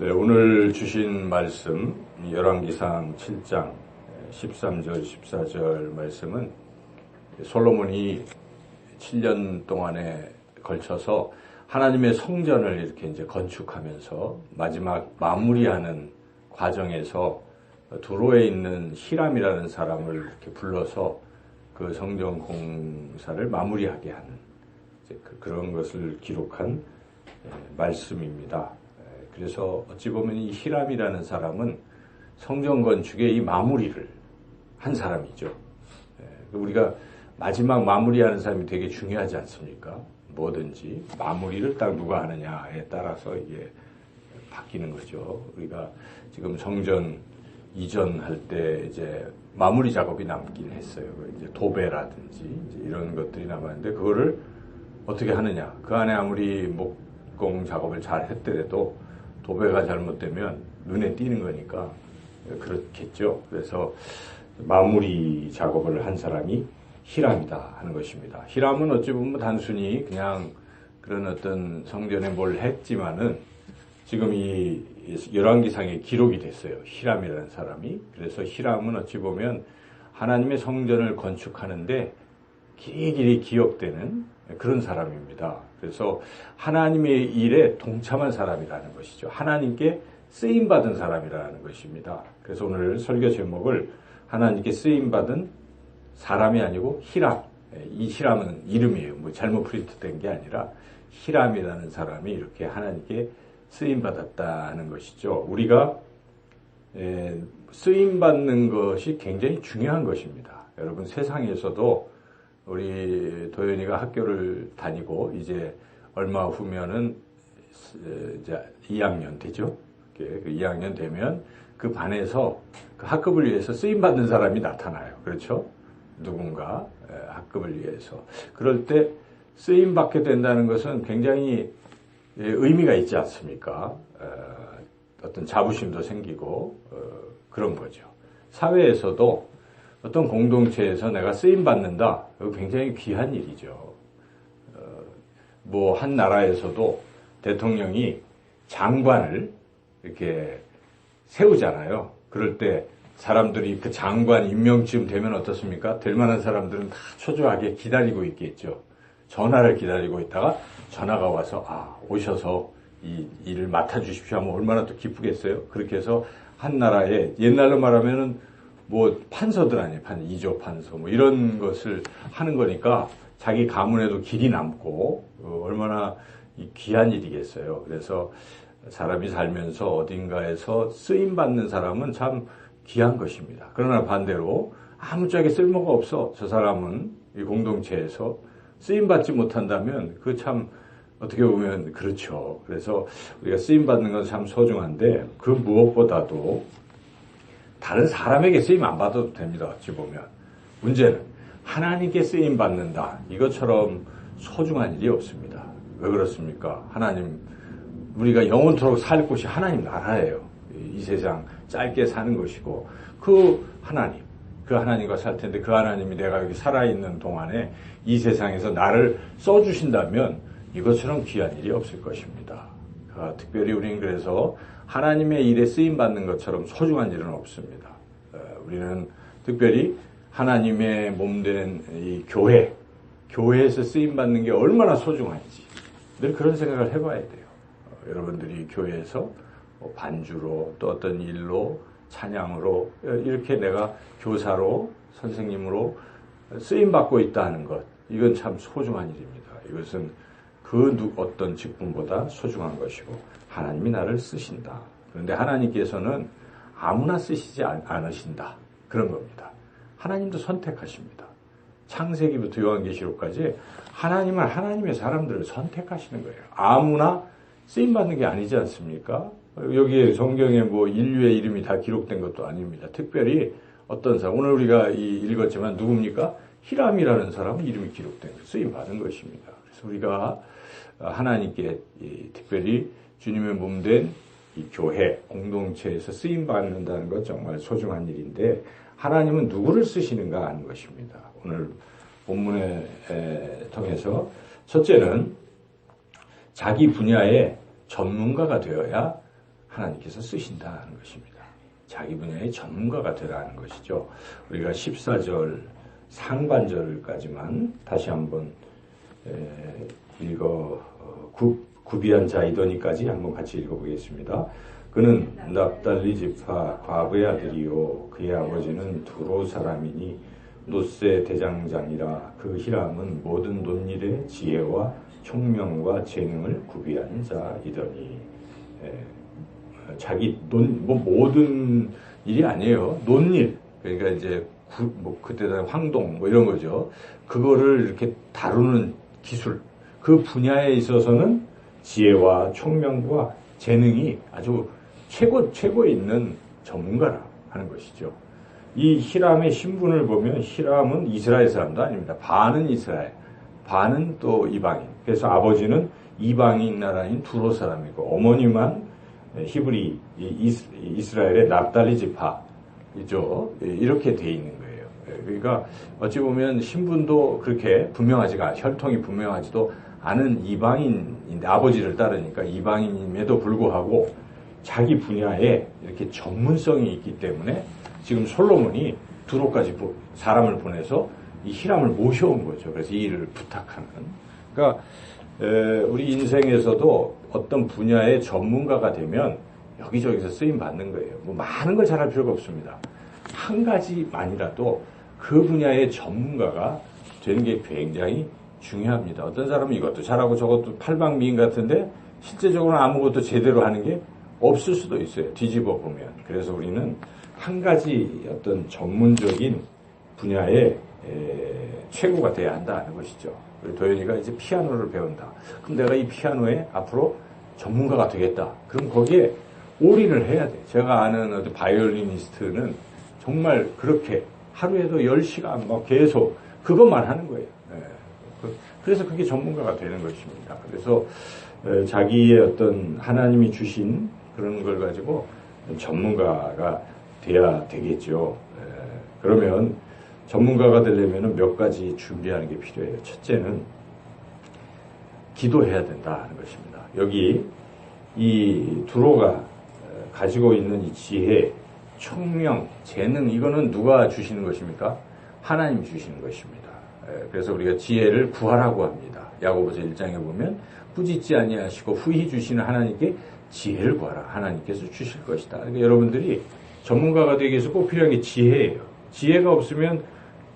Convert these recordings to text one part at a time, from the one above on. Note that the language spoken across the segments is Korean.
네, 오늘 주신 말씀 열왕기상 7장 13절 14절 말씀은 솔로몬이 7년 동안에 걸쳐서 하나님의 성전을 이렇게 이제 건축하면서 마지막 마무리하는 과정에서 두로에 있는 히람이라는 사람을 이렇게 불러서 그 성전 공사를 마무리하게 하는 그, 그런 것을 기록한 말씀입니다. 그래서 어찌 보면 이 히람이라는 사람은 성전 건축의 이 마무리를 한 사람이죠. 예, 우리가 마지막 마무리하는 사람이 되게 중요하지 않습니까? 뭐든지 마무리를 딱 누가 하느냐에 따라서 이게 바뀌는 거죠. 우리가 지금 성전 이전할 때 이제 마무리 작업이 남긴 했어요. 이제 도배라든지 이제 이런 것들이 남았는데 그거를 어떻게 하느냐? 그 안에 아무리 목공 작업을 잘 했더라도 도배가 잘못되면 눈에 띄는 거니까 그렇겠죠. 그래서 마무리 작업을 한 사람이 히람이다 하는 것입니다. 히람은 어찌 보면 단순히 그냥 그런 어떤 성전에 뭘 했지만은 지금 이 열왕기상에 기록이 됐어요. 히람이라는 사람이. 그래서 히람은 어찌 보면 하나님의 성전을 건축하는데 길이 기억되는 그런 사람입니다. 그래서 하나님의 일에 동참한 사람이라는 것이죠. 하나님께 쓰임 받은 사람이라는 것입니다. 그래서 오늘 설교 제목을 하나님께 쓰임 받은 사람이 아니고 히람. 이 히람은 이름이에요. 뭐 잘못 프린트된 게 아니라 히람이라는 사람이 이렇게 하나님께 쓰임 받았다는 것이죠. 우리가 쓰임 받는 것이 굉장히 중요한 것입니다. 여러분 세상에서도 우리 도연이가 학교를 다니고 이제 얼마 후면은 이제 2학년 되죠. 그 2학년 되면 그 반에서 그 학급을 위해서 쓰임 받는 사람이 나타나요. 그렇죠? 누군가 학급을 위해서. 그럴 때 쓰임 받게 된다는 것은 굉장히 의미가 있지 않습니까? 어떤 자부심도 생기고 어, 그런 거죠. 사회에서도 어떤 공동체에서 내가 쓰임 받는다. 굉장히 귀한 일이죠. 어, 뭐한 나라에서도 대통령이 장관을 이렇게 세우잖아요. 그럴 때 사람들이 그 장관 임명쯤 되면 어떻습니까? 될 만한 사람들은 다 초조하게 기다리고 있겠죠. 전화를 기다리고 있다가 전화가 와서 아 오셔서 이 일을 맡아주십시오 하면 얼마나 또 기쁘겠어요. 그렇게 해서 한 나라에 옛날로 말하면은 뭐 판서들 아니에요. 판, 이조 판서 뭐 이런 것을 하는 거니까 자기 가문에도 길이 남고 어, 얼마나 귀한 일이겠어요. 그래서 사람이 살면서 어딘가에서 쓰임 받는 사람은 참 귀한 것입니다. 그러나 반대로 아무짝에 쓸모가 없어. 저 사람은 이 공동체에서 쓰임 받지 못한다면 그 참 어떻게 보면 그렇죠. 그래서 우리가 쓰임 받는 건 참 소중한데 그 무엇보다도 다른 사람에게 쓰임 안 받아도 됩니다. 어찌 보면. 문제는 하나님께 쓰임 받는다. 이것처럼 소중한 일이 없습니다. 왜 그렇습니까? 하나님, 우리가 영원토록 살 곳이 하나님 나라예요. 이 세상 짧게 사는 것이고, 그 하나님, 그 하나님과 살 텐데 그 하나님이 내가 여기 살아있는 동안에 이 세상에서 나를 써주신다면 이것처럼 귀한 일이 없을 것입니다. 아, 특별히 우리는 그래서 하나님의 일에 쓰임 받는 것처럼 소중한 일은 없습니다. 어, 우리는 특별히 하나님의 몸된 이 교회, 교회에서 쓰임 받는 게 얼마나 소중한지 늘 그런 생각을 해봐야 돼요. 어, 여러분들이 교회에서 뭐 반주로 또 어떤 일로 찬양으로 어, 이렇게 내가 교사로 선생님으로 쓰임 받고 있다는 것 이건 참 소중한 일입니다. 이것은 그 어떤 직분보다 소중한 것이고 하나님이 나를 쓰신다. 그런데 하나님께서는 아무나 쓰시지 않으신다. 그런 겁니다. 하나님도 선택하십니다. 창세기부터 요한계시록까지 하나님은 하나님의 사람들을 선택하시는 거예요. 아무나 쓰임 받는 게 아니지 않습니까? 여기에 성경에 뭐 인류의 이름이 다 기록된 것도 아닙니다. 특별히 어떤 사람 오늘 우리가 읽었지만 누굽니까? 히람이라는 사람은 이름이 기록된 쓰임 받은 것입니다. 그래서 우리가 하나님께 특별히 주님의 몸 된 이 교회 공동체에서 쓰임 받는다는 것 정말 소중한 일인데 하나님은 누구를 쓰시는가 하는 것입니다. 오늘 본문에 통해서 첫째는 자기 분야의 전문가가 되어야 하나님께서 쓰신다는 것입니다. 자기 분야의 전문가가 되라는 것이죠. 우리가 14절 상반절까지만 다시 한번 읽어 구, 구비한 자이더니까지 한번 같이 읽어보겠습니다. 그는 납달리 지파 과부의 아들이요 그의 아버지는 두로 사람이니 노세 대장장이라 그 히람은 모든 논일의 지혜와 총명과 재능을 구비한 자이더니 자기 논, 뭐 모든 일이 아니에요. 논일. 그러니까 이제 구, 뭐 그때는 황동 뭐 이런 거죠. 그거를 이렇게 다루는 기술. 그 분야에 있어서는 지혜와 총명과 재능이 아주 최고, 최고에 있는 전문가라 하는 것이죠. 이 히람의 신분을 보면 히람은 이스라엘 사람도 아닙니다. 반은 이스라엘, 반은 또 이방인. 그래서 아버지는 이방인 나라인 두로 사람이고 어머니만 히브리 이스라엘의 납달리 지파이죠. 이렇게 돼 있는 거예요. 그러니까 어찌 보면 신분도 그렇게 분명하지가 혈통이 분명하지도 않은 이방인인데 아버지를 따르니까 이방인임에도 불구하고 자기 분야에 이렇게 전문성이 있기 때문에 지금 솔로몬이 두로까지 사람을 보내서 이 히람을 모셔온 거죠. 그래서 이 일을 부탁하는. 그러니까 우리 인생에서도 어떤 분야의 전문가가 되면 여기저기서 쓰임 받는 거예요. 뭐 많은 걸 잘할 필요가 없습니다. 한 가지만이라도 그 분야의 전문가가 되는 게 굉장히 중요합니다. 어떤 사람은 이것도 잘하고 저것도 팔방미인 같은데 실제적으로 아무것도 제대로 하는 게 없을 수도 있어요. 뒤집어 보면. 그래서 우리는 한 가지 어떤 전문적인 분야의 최고가 돼야 한다는 것이죠. 우리 도현이가 이제 피아노를 배운다. 그럼 내가 이 피아노에 앞으로 전문가가 되겠다. 그럼 거기에 올인을 해야 돼. 제가 아는 어떤 바이올리니스트는 정말 그렇게 하루에도 10시간 막 계속 그것만 하는 거예요. 네. 그래서 그게 전문가가 되는 것입니다. 그래서 자기의 어떤 하나님이 주신 그런 걸 가지고 전문가가 돼야 되겠죠. 그러면 전문가가 되려면 몇 가지 준비하는 게 필요해요. 첫째는 기도해야 된다는 것입니다. 여기 이 두로가 가지고 있는 이 지혜, 총명, 재능 이거는 누가 주시는 것입니까? 하나님 주시는 것입니다. 그래서 우리가 지혜를 구하라고 합니다. 야고보서 1장에 보면 꾸짖지 아니하시고 후히 주시는 하나님께 지혜를 구하라. 하나님께서 주실 것이다. 그러니까 여러분들이 전문가가 되기 위해서 꼭 필요한 게 지혜예요. 지혜가 없으면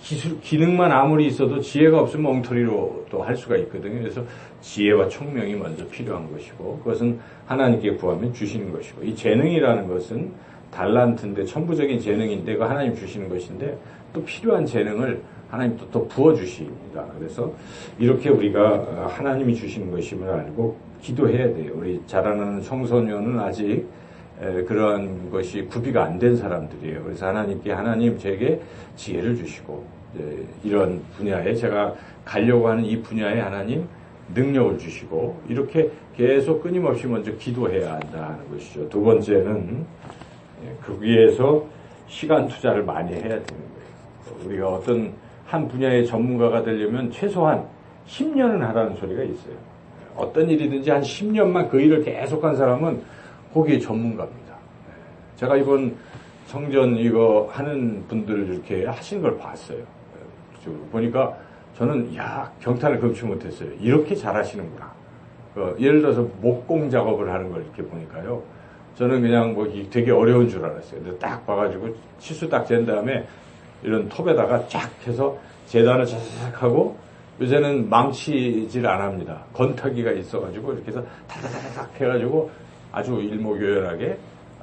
기술, 기능만 아무리 있어도 지혜가 없으면 엉터리로 또 할 수가 있거든요. 그래서 지혜와 총명이 먼저 필요한 것이고 그것은 하나님께 구하면 주시는 것이고 이 재능이라는 것은 달란트인데 천부적인 재능인데 그 하나님 주시는 것인데 또 필요한 재능을 하나님 또, 또 부어주십니다. 그래서 이렇게 우리가 하나님이 주시는 것임을 알고 기도해야 돼요. 우리 자라나는 청소년은 아직 그러한 것이 구비가 안 된 사람들이에요. 그래서 하나님께 하나님 제게 지혜를 주시고 이런 분야에 제가 가려고 하는 이 분야에 하나님 능력을 주시고 이렇게 계속 끊임없이 먼저 기도해야 한다는 것이죠. 두 번째는 거기에서 시간 투자를 많이 해야 거예요. 우리가 어떤 한 분야의 전문가가 되려면 최소한 10년은 하라는 소리가 있어요. 어떤 일이든지 한 10년만 그 일을 계속한 사람은 거기에 전문가입니다. 제가 이번 성전 이거 하는 분들 이렇게 하신 걸 봤어요. 보니까 저는 야 경탄을 금치 못했어요. 이렇게 잘하시는구나. 그 예를 들어서 목공 작업을 하는 걸 이렇게 보니까요. 저는 그냥 뭐 되게 어려운 줄 알았어요. 근데 딱 봐가지고 치수 딱 잰 다음에 이런 톱에다가 쫙 해서 재단을 쫙 하고 요새는 망치질 안 합니다. 건타기가 있어가지고 이렇게 해서 타다다닥 해가지고 아주 일목요연하게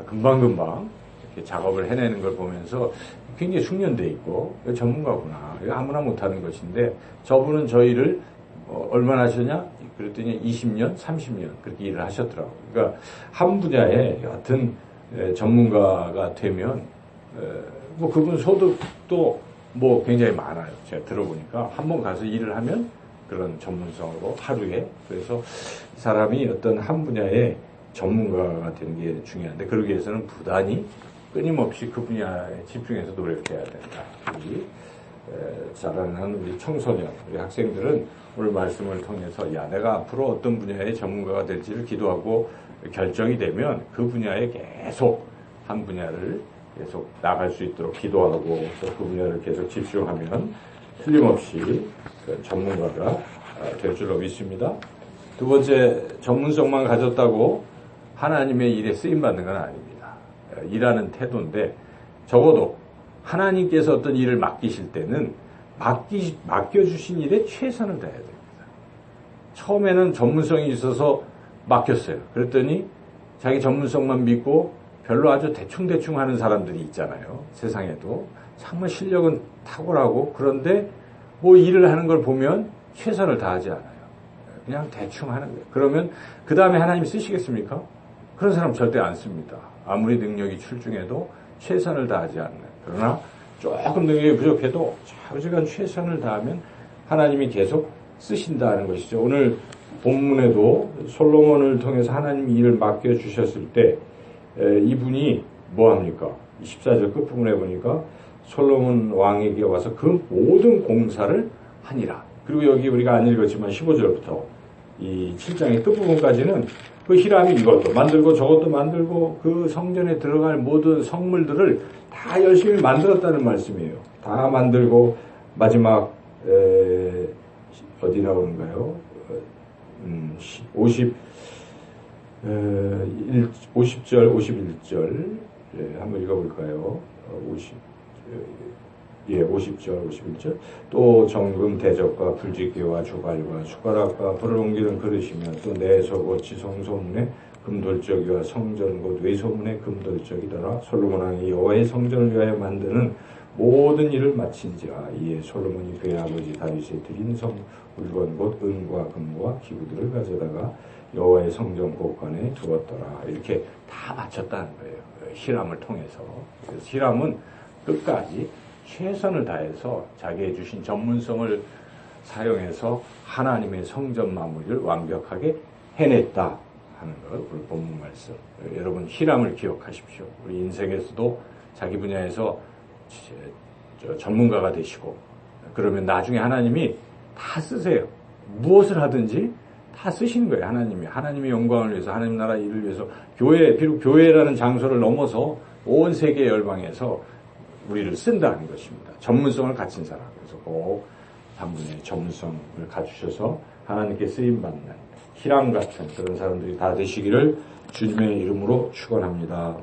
금방금방 이렇게 작업을 해내는 걸 보면서 굉장히 숙련돼 있고 전문가구나. 이거 아무나 못하는 것인데 저분은 저희를 어, 얼마나 하셨냐? 그랬더니 20년, 30년 그렇게 일을 하셨더라고요. 그러니까 한 분야에 여하튼 전문가가 되면 뭐 그분 소득도 뭐 굉장히 많아요. 제가 들어보니까 한 번 가서 일을 하면 그런 전문성으로 하루에 그래서 사람이 어떤 한 분야에 전문가가 되는 게 중요한데 그러기 위해서는 부단히 끊임없이 그 분야에 집중해서 노력해야 된다. 우리 자라는 우리 청소년, 우리 학생들은 오늘 말씀을 통해서 야 내가 앞으로 어떤 분야의 전문가가 될지를 기도하고 결정이 되면 그 분야에 계속 한 분야를 계속 나갈 수 있도록 기도하고 그 분야를 계속 집중하면 틀림없이 그 전문가가 아, 될 줄로 믿습니다. 두 번째, 전문성만 가졌다고 하나님의 일에 쓰임받는 건 아닙니다. 일하는 태도인데 적어도 하나님께서 어떤 일을 맡기실 때는 맡기, 맡겨주신 일에 최선을 다해야 됩니다. 처음에는 전문성이 있어서 맡겼어요. 그랬더니 자기 전문성만 믿고 별로 아주 대충대충 하는 사람들이 있잖아요. 세상에도. 정말 실력은 탁월하고 그런데 뭐 일을 하는 걸 보면 최선을 다하지 않아요. 그냥 대충 하는 거예요. 그러면 그 다음에 하나님이 쓰시겠습니까? 그런 사람 절대 안 씁니다. 아무리 능력이 출중해도 최선을 다하지 않는. 그러나 조금 능력이 부족해도 자우지간 최선을 다하면 하나님이 계속 쓰신다는 것이죠. 오늘 본문에도 솔로몬을 통해서 하나님이 일을 맡겨주셨을 때 이분이 뭐 합니까? 14절 끝부분에 보니까 솔로몬 왕에게 와서 그 모든 공사를 하니라. 그리고 여기 우리가 안 읽었지만 15절부터 이 7장의 끝부분까지는 그 히람이 이것도 만들고 저것도 만들고 그 성전에 들어갈 모든 성물들을 다 열심히 만들었다는 말씀이에요. 다 만들고 마지막 에, 어디 나오는가요? 음, 50 에, 50절, 51절 예, 한번 읽어볼까요? 50 예, 50절, 51절. 또 정금 대적과 불지기와 주갈과 숟가락과 불을 옮기는 그릇이며 또 내소고 지성소문에 금돌적이와 성전 곧 외소문에 금돌적이더라. 솔로몬 왕이 여호와의 성전을 위하여 만드는 모든 일을 마친지라 이에 솔로몬이 그의 아버지 다윗의 드린 성 물건 곧 은과 금과 기구들을 가져다가 여호와의 성전 곳간에 두었더라 이렇게 다 마쳤다는 거예요 히람을 통해서 그래서 히람은 끝까지 최선을 다해서 자기의 주신 전문성을 사용해서 하나님의 성전 마무리를 완벽하게 해냈다 하는 것 오늘 본문 말씀. 여러분 희람을 기억하십시오. 우리 인생에서도 자기 분야에서 전문가가 되시고 그러면 나중에 하나님이 다 쓰세요. 무엇을 하든지 다 쓰시는 거예요. 하나님이 하나님의 영광을 위해서 하나님 나라 일을 위해서 교회 비록 교회라는 장소를 넘어서 온 세계 열방에서 우리를 쓴다는 것입니다. 전문성을 갖춘 사람. 그래서 꼭 한분의 전문성을 갖추셔서 하나님께 쓰임받는 희랑 같은 그런 사람들이 다 되시기를 주님의 이름으로 축원합니다.